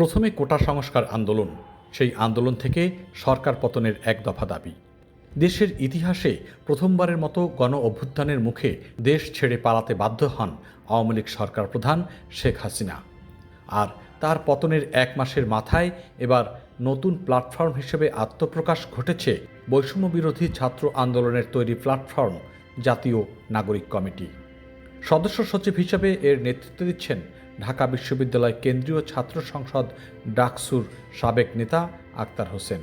প্রথমে কোটা সংস্কার আন্দোলন, সেই আন্দোলন থেকে সরকার পতনের এক দফা দাবি। দেশের ইতিহাসে প্রথমবারের মতো গণ অভ্যুত্থানের মুখে দেশ ছেড়ে পালাতে বাধ্য হন আওয়ামী লীগ সরকার প্রধান শেখ হাসিনা। আর তার পতনের এক মাসের মাথায় এবার নতুন প্ল্যাটফর্ম হিসেবে আত্মপ্রকাশ ঘটেছে বৈষম্য বিরোধী ছাত্র আন্দোলনের তৈরি প্ল্যাটফর্ম, জাতীয় নাগরিক কমিটি। সদস্য সচিব হিসেবে এর নেতৃত্ব দিচ্ছেন ঢাকা বিশ্ববিদ্যালয় কেন্দ্রীয় ছাত্র সংসদ ডাকসুর সাবেক নেতা আক্তার হোসেন।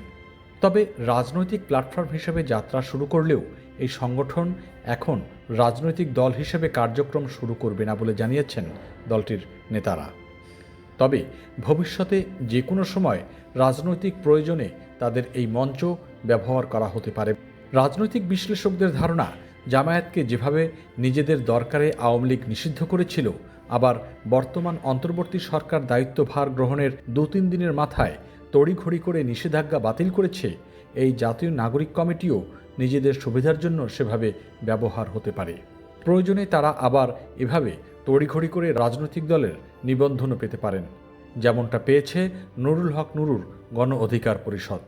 তবে রাজনৈতিক প্ল্যাটফর্ম হিসেবে যাত্রা শুরু করলেও এই সংগঠন এখন রাজনৈতিক দল হিসেবে কার্যক্রম শুরু করবে না বলে জানিয়েছেন দলটির নেতারা। তবে ভবিষ্যতে যে কোনো সময় রাজনৈতিক প্রয়োজনে তাদের এই মঞ্চ ব্যবহার করা হতে পারে। রাজনৈতিক বিশ্লেষকদের ধারণা, জামায়াতকে যেভাবে নিজেদের দরকারে আওয়ামী লীগ নিষিদ্ধ করেছিল আবার বর্তমান অন্তর্বর্তী সরকার দায়িত্বভার গ্রহণের দু তিন দিনের মাথায় তড়িঘড়ি করে নিষেধাজ্ঞা বাতিল করেছে, এই জাতীয় নাগরিক কমিটিও নিজেদের সুবিধার জন্য সেভাবে ব্যবহার হতে পারে। প্রয়োজনে তারা আবার এভাবে তড়িঘড়ি করে রাজনৈতিক দলের নিবন্ধনও পেতে পারেন। যেমনটা পেয়েছে নুরুল হক নুরুর গণ অধিকার পরিষদ।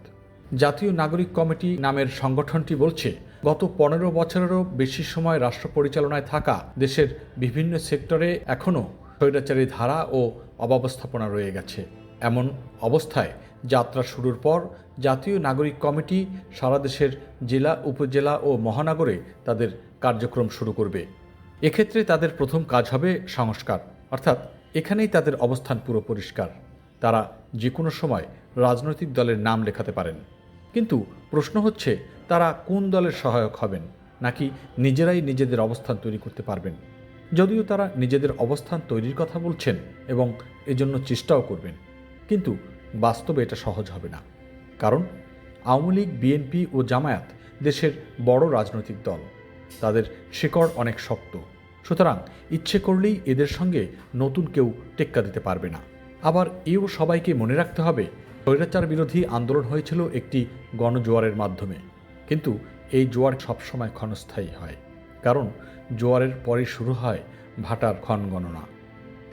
জাতীয় নাগরিক কমিটি নামের সংগঠনটি বলছে গত পনেরো বছরেরও বেশি সময় রাষ্ট্র পরিচালনায় থাকা দেশের বিভিন্ন সেক্টরে এখনও স্বৈরাচারী ধারা ও অব্যবস্থাপনা রয়ে গেছে। এমন অবস্থায় যাত্রা শুরুর পর জাতীয় নাগরিক কমিটি সারা দেশের জেলা, উপজেলা ও মহানগরে তাদের কার্যক্রম শুরু করবে। এক্ষেত্রে তাদের প্রথম কাজ হবে সংস্কার, অর্থাৎ এখানেই তাদের অবস্থান পুরো পরিষ্কার। তারা যে কোনো সময় রাজনৈতিক দলের নাম লেখাতে পারেন। কিন্তু প্রশ্ন হচ্ছে তারা কোন দলের সহায়ক হবেন, নাকি নিজেরাই নিজেদের অবস্থান তৈরি করতে পারবেন? যদিও তারা নিজেদের অবস্থান তৈরির কথা বলছেন এবং এজন্য চেষ্টাও করবেন, কিন্তু বাস্তবে এটা সহজ হবে না। কারণ আওয়ামী লীগ, বিএনপি ও জামায়াত দেশের বড় রাজনৈতিক দল। তাদের শিকড় অনেক শক্ত। সুতরাং ইচ্ছে করলেই এদের সঙ্গে নতুন কেউ টেক্কা দিতে পারবে না। আবার এও সবাইকে মনে রাখতে হবে, স্বৈরাচার বিরোধী আন্দোলন হয়েছিল একটি গণজোয়ারের মাধ্যমে। কিন্তু এই জোয়ার সবসময় ক্ষণস্থায়ী হয়, কারণ জোয়ারের পরে শুরু হয় ভাটার ক্ষণ গণনা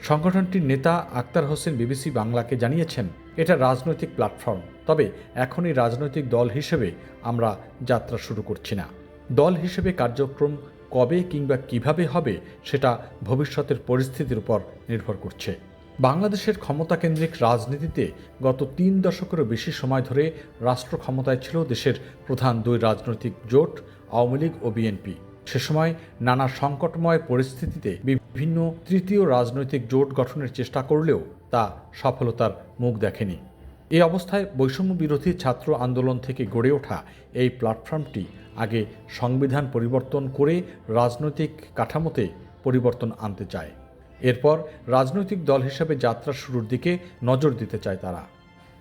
সংগঠনটির নেতা আক্তার হোসেন বিবিসি বাংলাকে জানিয়েছেন, এটা রাজনৈতিক প্ল্যাটফর্ম, তবে এখনই রাজনৈতিক দল হিসেবে আমরা যাত্রা শুরু করছি না। দল হিসেবে কার্যক্রম কবে কিংবা কীভাবে হবে সেটা ভবিষ্যতের পরিস্থিতির উপর নির্ভর করছে। বাংলাদেশের ক্ষমতাকেন্দ্রিক রাজনীতিতে গত তিন দশকেরও বেশি সময় ধরে রাষ্ট্র ক্ষমতায় ছিল দেশের প্রধান দুই রাজনৈতিক জোট, আওয়ামী লীগ ও বিএনপি। সে সময় নানা সংকটময় পরিস্থিতিতে বিভিন্ন তৃতীয় রাজনৈতিক জোট গঠনের চেষ্টা করলেও তা সফলতার মুখ দেখেনি। এই অবস্থায় বৈষম্য বিরোধী ছাত্র আন্দোলন থেকে গড়ে ওঠা এই প্ল্যাটফর্মটি আগে সংবিধান পরিবর্তন করে রাজনৈতিক কাঠামোতে পরিবর্তন আনতে চায়। এরপর রাজনৈতিক দল হিসেবে যাত্রা শুরুর দিকে নজর দিতে চায় তারা।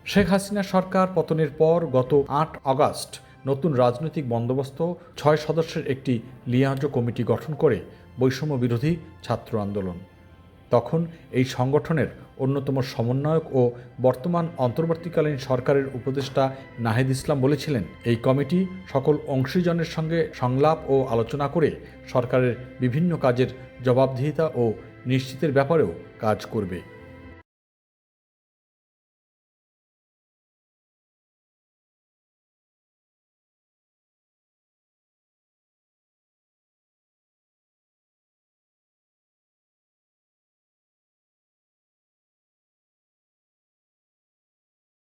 শেখ হাসিনা সরকার পতনের পর গত আট আগস্ট নতুন রাজনৈতিক বন্দোবস্ত ছয় সদস্যের একটি লিয়াজ কমিটি গঠন করে বৈষম্য বিরোধী ছাত্র আন্দোলন। তখন এই সংগঠনের অন্যতম সমন্বয়ক ও বর্তমান অন্তর্বর্তীকালীন সরকারের উপদেষ্টা নাহিদ ইসলাম বলেছিলেন, এই কমিটি সকল অংশীজনের সঙ্গে সংলাপ ও আলোচনা করে সরকারের বিভিন্ন কাজের জবাবদিহিতা ও নিশ্চিতের ব্যাপারেও কাজ করবে।